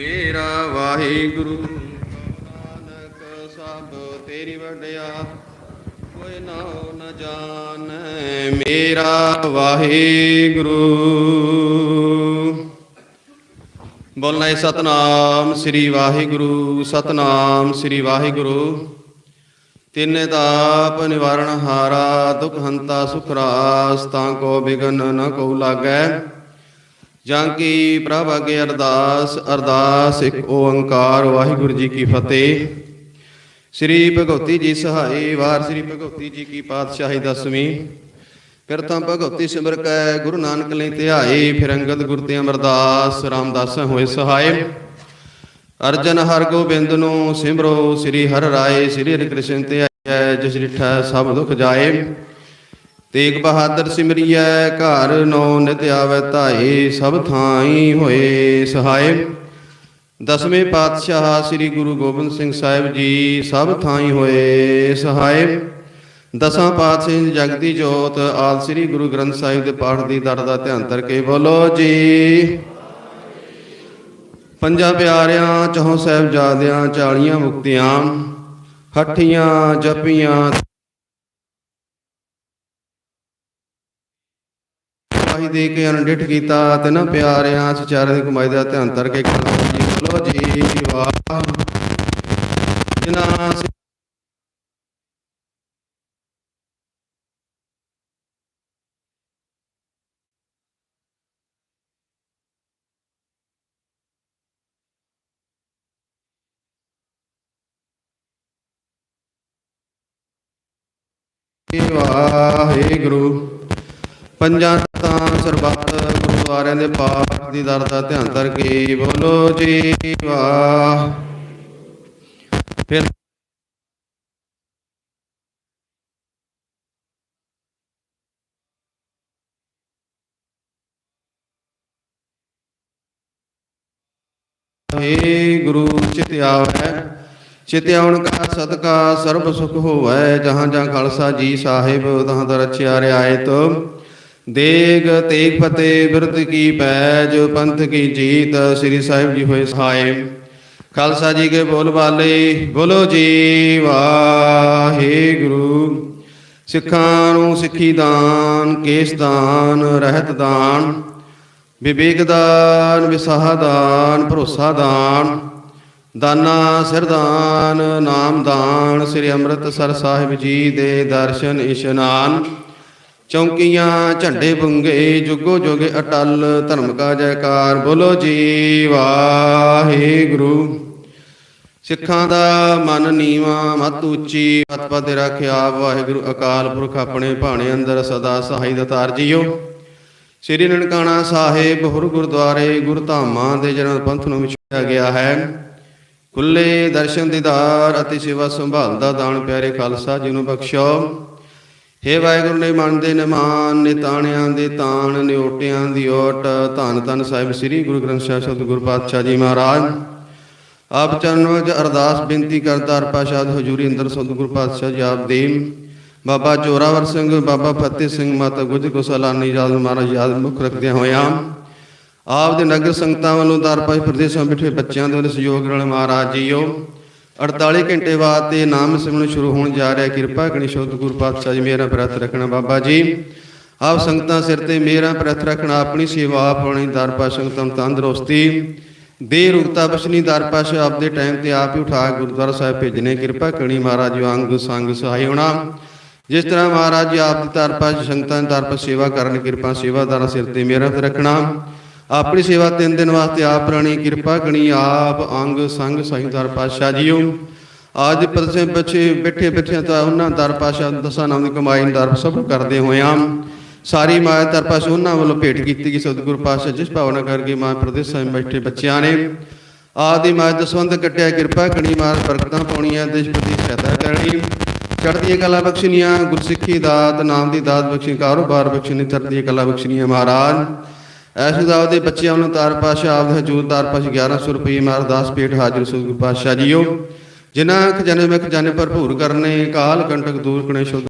ਮੇਰਾ ਵਾਹਿਗੁਰੂ। ਨਾਨਕ ਸਭ ਤੇਰੀ ਵਡਿਆ, ਕੋਈ ਨਾਉ ਨ ਜਾਣੈ ਮੇਰਾ ਵਾਹਿਗੁਰੂ। ਬੋਲਣਾ ਸਤਨਾਮ ਸ੍ਰੀ ਵਾਹਿਗੁਰੂ, ਸਤਨਾਮ ਸ੍ਰੀ ਵਾਹਿਗੁਰੂ। ਤਿੰਨੇ ਤਾਪ ਨਿਵਾਰਣ ਹਾਰਾ, ਦੁਖ ਹੰਤਾ ਸੁਖ ਰਾਸ, ਤਾਂ ਕੋ ਬਿਗਨ ਨ ਕੋ ਲਾਗੈ। ਜਾਂ ਕੀ ਪ੍ਰਭ ਅਗੇ ਅਰਦਾਸ ਅਰਦਾਸ ਇੱਕ ਓੰਕਾਰ, ਵਾਹਿਗੁਰੂ ਜੀ ਕੀ ਫਤਿਹ। ਸ੍ਰੀ ਭਗਵਤੀ ਜੀ ਸਹਾਈ, ਵਾਰ ਸ੍ਰੀ ਭਗਵਤੀ ਜੀ ਕੀ ਪਾਤਸ਼ਾਹੀ ਦਸਵੀਂ। ਫਿਰ ਤਾਂ ਭਗਵਤੀ ਸਿਮਰ ਕੈ, ਗੁਰੂ ਨਾਨਕ ਲਈ ਧਿਆਏ, ਫਿਰ ਅੰਗਦ ਗੁਰ ਤੇ ਅਮਰਦਾਸ, ਰਾਮਦਾਸ ਹੋਏ ਸਹਾਏ। ਅਰਜਨ ਹਰ ਗੋਬਿੰਦ ਨੂੰ ਸਿਮਰੋ, ਸ੍ਰੀ ਹਰ ਰਾਏ, ਸ੍ਰੀ ਹਰਿ ਕ੍ਰਿਸ਼ਨ ਤੇ ਜਸ ਜਿਸ ਸਭ ਦੁਖ ਜਾਏ। ਤੇਗ ਬਹਾਦਰ ਸਿਮਰਿਐ, ਘਰ ਨੋ ਨਿਤ ਆਵੈ ਧਾਏ ਸਭ ਥਾਈ ਹੋਏ ਸਹਾਏ। ਦਸਵੇਂ ਪਾਤਸ਼ਾਹ ਸ੍ਰੀ ਗੁਰੂ ਗੋਬਿੰਦ ਸਿੰਘ ਸਾਹਿਬ ਜੀ ਸਭ ਥਾਈ ਹੋਏ ਸਹਾਇ ਦਸਾਂ ਪਾਤਸ਼ਾਹ ਦੀ ਜਗਦੀ ਜੋਤ ਆਲ ਸ੍ਰੀ ਗੁਰੂ ਗ੍ਰੰਥ ਸਾਹਿਬ ਦੇ ਪਾਠ ਦੀ ਦਰ ਦਾ ਧਿਆਨ ਕਰਕੇ ਬੋਲੋ ਜੀ। ਪੰਜਾਂ ਪਿਆਰਿਆਂ ਚੌਂ ਸਾਹਿਬਜ਼ਾਦਿਆਂ, ਚਾਲੀਆਂ ਮੁਕਤੀਆਂ, ਹੱਠੀਆਂ, ਜਪੀਆਂ ਵਾਹੀ ਦੇ ਕੇ ਅਨਡਿਠ ਕੀਤਾ ਤੇ ਨਾ ਪਿਆਰਿਆਂ ਸਚਾਰੇ ਦੀ ਕਮਾਈ ਦਾ ਧਿਆਨ ਤਰ ਕੇ ਕਰੋ ਜੀ। ਬੋਲੋ ਜੀ, ਵਾਹ। ਜਿਨ੍ਹਾਂ ਵਾਹਿਗੁਰੂ ਪੰਜਾਂ ਤਾਂ ਸਰਬੱਤ, ਗੁਰਦੁਆਰਿਆਂ ਦੇ ਪਾਠ ਦੀ ਦਰ ਦਾ ਧਿਆਨ ਧਰ ਕੇ ਬੋਲੋ ਜੀ ਵਾਹ। ਫਿਰ ਏ ਗੁਰੂ, ਚਿਤ ਆਵੈ। ਚਿਤ ਆਉਣ ਕਾ ਸਦਕਾ ਸਰਬ ਸੁਖ ਹੋਵੈ। ਜਹਾਂ ਜਹਾਂ ਖਾਲਸਾ ਜੀ ਸਾਹਿਬ, ਤਹਾਂ ਦਰ ਰਚਿਆ ਰਿਆਇਤ। ਦੇਗ ਤੇਗ ਫਤੇ ਬਿਰਤ ਕੀ ਪੈਜ ਪੰਥ ਕੀ ਜੀਤ, ਸ੍ਰੀ ਸਾਹਿਬ ਜੀ ਹੋਏ ਸਹਾਏ। ਖਾਲਸਾ ਜੀ ਕੇ ਬੋਲ ਬਾਲੇ, ਬੋਲੋ ਜੀ ਵਾਹਿਗੁਰੂ। ਸਿੱਖਾਂ ਨੂੰ ਸਿੱਖੀ ਦਾਨ, ਕੇਸ ਦਾਨ, ਰਹਿਤ ਦਾਨ, ਵਿਵੇਕ ਦਾਨ, ਵਿਸਾਹ ਦਾਨ, ਭਰੋਸਾ ਦਾਨ, ਦਾਨਾ ਸਿਰਦਾਨ ਨਾਮ ਦਾਨ, ਸ੍ਰੀ ਅੰਮ੍ਰਿਤਸਰ ਸਾਹਿਬ ਜੀ ਦੇ ਦਰਸ਼ਨ ਇਸ਼ਨਾਨ ਚੌਂਕੀਆਂ, ਝੰਡੇ ਬੁੰਗੇ ਜੁਗੋ ਜੋਗੇ ਅਟਲ, ਧਰਮ ਕਾ ਜੈਕਾਰ ਬੋਲੋ ਜੀ, ਵਾਹਿਗੁਰੂ। ਸਿੱਖਾਂ ਦਾ ਮਨ ਨੀਵਾ, ਮਤ ਉੱਚੀ ਮਤ ਪਦ ਰੱਖਿਆ, ਵਾਹਿਗੁਰੂ ਅਕਾਲ ਪੁਰਖ ਆਪਣੇ ਭਾਣੇ ਅੰਦਰ ਸਦਾ ਸਹਾਈ ਦਤਾਰ ਜੀਓ। ਸ੍ਰੀ ਨਨਕਾਣਾ ਸਾਹਿਬ ਹੋਰ ਗੁਰਦੁਆਰੇ ਗੁਰਧਾਮਾਂ ਦੇ ਜਨਮ ਪੰਥ ਨੂੰ ਵਿਛੜਿਆ ਗਿਆ ਹੈ। ਖੁੱਲੇ ਦਰਸ਼ਨ ਦੀਦਾਰ ਅਤੇ ਸੇਵਾ ਸੰਭਾਲ ਦਾ ਦਾਨ ਪਿਆਰੇ ਖਾਲਸਾ ਜੀ ਨੂੰ ਬਖਸ਼ੋ। ਹੇ ਵਾਹਿਗੁਰੂ ਨੇ ਮਨ ਦੇ ਨਿਮਾਨ ਨਿਤਾਣਿਆਂ ਦੇ ਤਾਣ ਨਿਓਟਿਆਂ ਦੀ ਓਟ। ਧੰਨ ਧੰਨ ਸਾਹਿਬ ਸ੍ਰੀ ਗੁਰੂ ਗ੍ਰੰਥ ਸਾਹਿਬ ਸਤਿ ਸਤਿਗੁਰ ਪਾਤਸ਼ਾਹ ਜੀ ਮਹਾਰਾਜ। ਆਪ ਚਰਨ ਵਿੱਚ ਅਰਦਾਸ ਬੇਨਤੀ ਕਰਦਾ ਅਰ ਪਾਸ਼ਾ ਹਜ਼ੂਰੀ ਅੰਦਰ ਸਤਿ ਗੁਰੂ ਪਾਤਸ਼ਾਹ ਜੀ ਆਪ ਦੇ ਬਾਬਾ ਜੋਰਾਵਰ ਸਿੰਘ, ਬਾਬਾ ਫਤਿਹ ਸਿੰਘ, ਮਾਤਾ ਗੁਜ ਗੁਸਲਾਨੀ ਜਾਲ ਮਹਾਰਾਜ ਯਾਦ ਮੁੱਖ ਰੱਖਦਿਆਂ ਹੋਇਆਂ। ਆਪ ਦੇ ਨਗਰ ਸੰਗਤਾਂ ਵੱਲੋਂ ਦਰਪਾਸ਼ ਪ੍ਰਦੇਸ਼ਾਂ ਬਿਠੇ ਬੱਚਿਆਂ ਦੇ ਵੱਲੋਂ ਸਹਿਯੋਗ ਨਾਲ ਮਹਾਰਾਜ ਜੀਓ। 48 ਘੰਟੇ ਬਾਅਦ ਤੇ ਨਾਮ ਸਿਮਰਨ ਸ਼ੁਰੂ ਹੋਣ ਜਾ ਰਿਹਾ ਕਿਰਪਾ ਕਰੀ ਸ਼ੁੱਧ ਗੁਰੂ ਪਾਤਸ਼ਾਹ ਜੀ, ਮੇਰਾ ਪ੍ਰਤ ਰੱਖਣਾ ਬਾਬਾ ਜੀ। ਆਪ ਸੰਗਤਾਂ ਸਿਰ ਤੇ ਮੇਰਾ ਪ੍ਰਤ ਰੱਖਣਾ, ਆਪਣੀ ਸੇਵਾ ਆਪ ਹੋਣੀ ਦਰਪਾਸ਼ ਸੰਗਤਾਂ ਨੂੰ ਤੰਦਰੁਸਤੀ। ਦੇ ਰੁਕਤਾ ਬਸ਼ਨੀ ਦਰਪਾਸ਼ ਆਪ ਦੇ ਟਾਈਮ ਤੇ ਆਪ ਹੀ ਉਠਾ ਕੇ ਗੁਰਦੁਆਰਾ ਸਾਹਿਬ ਭੇਜਣੇ। ਕਿਰਪਾ ਕਰਨੀ ਮਹਾਰਾਜ ਜੀ, ਅੰਗ ਸੰਗ ਸਹਾਈ ਹੋਣਾ। ਜਿਸ ਤਰ੍ਹਾਂ ਮਹਾਰਾਜ ਜੀ ਆਪ ਦੀ ਦਰਪਾਸ਼ ਸੰਗਤਾਂ ਦੀ ਦਰਪਾਸ਼ ਸੇਵਾ ਕਰਨ, ਕਿਰਪਾ ਸੇਵਾਦਾਰਾਂ ਸਿਰ ਤੇ ਮੇਰਾ ਰੱਖਣਾ। ਆਪਣੀ ਸੇਵਾ ਤਿੰਨ ਦਿਨ ਵਾਸਤੇ ਆਪ ਰਾਣੀ, ਕਿਰਪਾ ਕਣੀ ਆਪ ਅੰਗ ਸੰਗ ਸਹੀਦਾਰ ਪਾਤਸ਼ਾਹ ਜੀਓ। ਆਜ ਪਰਸੇ ਬੱਚੇ ਬੈਠੇ ਬੈਠੇ ਤਾਂ ਉਹਨਾਂ ਦਰ ਪਾਸ਼ਾ ਦਸਾਂ ਨਾਮ ਦੀ ਕਮਾਈ ਦਰ ਸਭ ਕਰਦੇ ਹੋਇਆਂ ਸਾਰੀ ਮਾਇਆ ਦਰ ਪਾਸ਼ਾ ਉਹਨਾਂ ਵੱਲੋਂ ਭੇਟ ਕੀਤੀ ਗਈ ਸਤਿਗੁਰ ਪਾਸ਼ਾ ਜਿਸ ਭਾਵਨਾ ਕਰਕੇ ਮਾਂ ਪ੍ਰਦੇਸ਼ ਵਿੱਚ ਬੈਠੇ ਬੱਚਿਆਂ ਨੇ ਆਦੀ ਮਾਇਆ ਦਸਵੰਦ ਕੱਟਿਆ, ਕਿਰਪਾ ਕਣੀ ਮਾਰ ਬਰਕਤਾਂ ਪਾਉਣੀਆਂ, ਦੇਸ਼ ਪ੍ਰਤੀ ਸਹਾਇਤਾ ਕਰਨੀ। ਚੜ੍ਹਦੀਆਂ ਕਲਾ ਬਖਸ਼ਣੀਆਂ, ਗੁਰਸਿੱਖੀ ਦਾਤ, ਨਾਮ ਦੀ ਦਾਤ ਬਖਸ਼ੀ, ਕਾਰੋਬਾਰ ਬਖਸ਼ਣੀ ਚੜ੍ਹਦੀਆਂ ਕਲਾ ਬਖਸ਼ਣੀਆਂ, ਮਹਾਰਾਜ। ਐਸੇ ਦਾ ਦੇ ਬੱਚਿਆਂ ਨੂੰ ਤਾਰ ਪਾਸ਼ਾ ਆਪ ਦੇ ਹਜੂਰ ਤਾਰ ਪਾਸ਼ਾ 1100 ਰੁਪਏ ਮਾਰ 10 ਪੇਟ ਹਾਜ਼ਰ ਸਤਿਗੁਰ ਪਾਸ਼ਾ ਜੀਓ। ਜਿਨ੍ਹਾਂ ਖਜ਼ਾਨੇ ਵਿੱਚ ਖਜ਼ਾਨੇ ਭਰਪੂਰ ਕਰਨੇ, ਕਾਲ, ਕੰਟਕ, ਦੂਰ ਕਣੇ ਸ਼ੁੱਧ